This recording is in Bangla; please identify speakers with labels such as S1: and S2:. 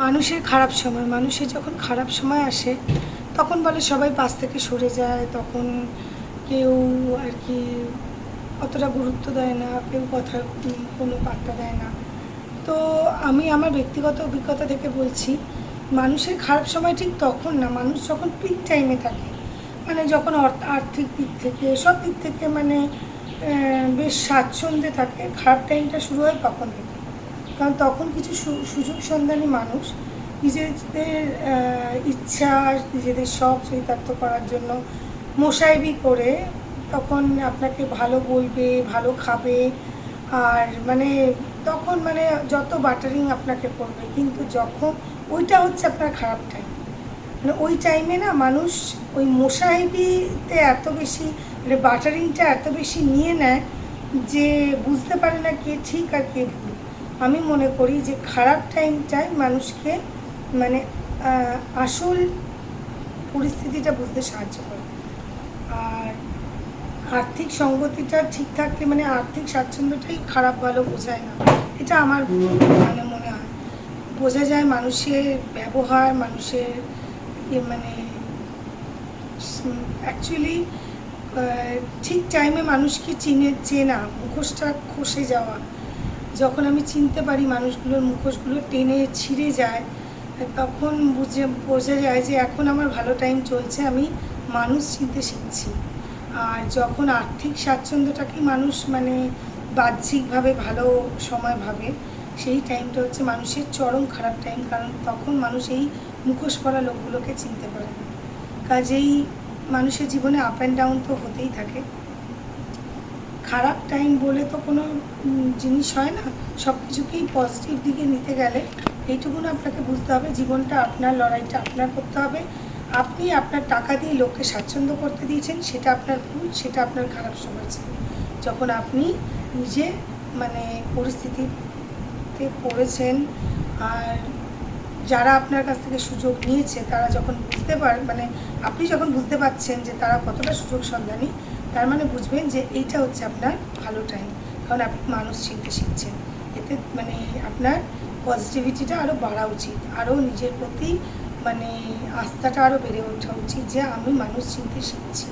S1: মানুষের খারাপ সময়, মানুষের যখন খারাপ সময় আসে, তখন বলে সবাই পাশ থেকে সরে যায়, তখন কেউ আর কি অতটা গুরুত্ব দেয় না, কেউ কথা কোনো পাত্তা দেয় না। তো আমি আমার ব্যক্তিগত অভিজ্ঞতা থেকে বলছি, মানুষের খারাপ সময় ঠিক তখন না, মানুষ যখন পিক টাইমে থাকে। মানে যখন আর্থিক দিক থেকে, সব দিক থেকে মানে বেশ স্বাচ্ছন্দ্যে থাকে, খারাপ টাইমটা শুরু হয় তখন থেকে। কারণ তখন কিছু সুযোগ সন্ধানী মানুষ নিজেদের ইচ্ছা, নিজেদের শখ চরিতার্থ করার জন্য মোসাইবি করে তখন আপনাকে ভালো বলবে, ভালো খাবে আর মানে তখন মানে যত বাটারিং আপনাকে করবে কিন্তু যখন ওইটা হচ্ছে আপনার খারাপ টাইম মানে ওই টাইমে না মানুষ ওই মোসাহেবিতে এত বেশি মানে বাটারিংটা এত বেশি নিয়ে নেয় যে বুঝতে পারে না কে ঠিক আর কে ভুল। আমি মনে করি যে খারাপ টাইমটাই মানুষকে মানে আসল পরিস্থিতিটা বুঝতে সাহায্য করে। আর আর্থিক সঙ্গতিটা ঠিক থাকলে মানে আর্থিক স্বাচ্ছন্দ্যটাই খারাপ ভালো বোঝায় না। এটা আমার মানে মনে হয়। বোঝা যায় মানুষের ব্যবহার, মানুষের মানে অ্যাকচুয়ালি ঠিক টাইমে মানুষকে চিনে, চেনা, মুখোশটা খসে যাওয়া যখন আমি চিনতে পারি মানুষগুলোর মুখোশগুলো টেনে ছিঁড়ে যায়, তখন বুঝে, বোঝা যায় যে এখন আমার ভালো টাইম চলছে, আমি মানুষ চিনতে শিখছি। আর যখন আর্থিক স্বাচ্ছন্দ্যটাকে মানুষ মানে বাহ্যিকভাবে ভালো সময় ভাবে, সেই টাইমটা হচ্ছে মানুষের চরম খারাপ টাইম কারণ তখন মানুষ এই মুখোশ পরা লোকগুলোকে চিনতে পারে না। কাজেই মানুষের জীবনে আপ অ্যান্ড ডাউন তো হতেই থাকে। খারাপ টাইম বলে তো কোনো জিনিস হয় না। সব কিছুকেই পজিটিভ দিকে নিতে গেলে এইটুকুন আপনাকে বুঝতে হবে, জীবনটা আপনার, লড়াইটা আপনার করতে হবে। আপনি আপনার টাকা দিয়ে লোককে স্বাচ্ছন্দ্য করতে দিয়েছেন, সেটা আপনার ভুল, সেটা আপনার খারাপ সময় ছিল। যখন আপনি নিজে মানে পরিস্থিতিতে পড়েছেন, আর যারা আপনার কাছ থেকে সুযোগ নিয়েছে, তারা যখন বুঝতে পার মানে আপনি যখন বুঝতে পারছেন যে তারা কতটা সুযোগ সন্ধানী তার মানে বুঝবেন যে এইটা হচ্ছে আপনার ভালো টাইম কারণ আপনি মানুষ চিনতে শিখছেন। এতে মানে আপনার পজিটিভিটিটা আরও বাড়া উচিত। আরও নিজের প্রতি মানে আস্থাটা আরও বেড়ে ওঠা উচিত যে আমি মানুষ চিনতে শিখছি।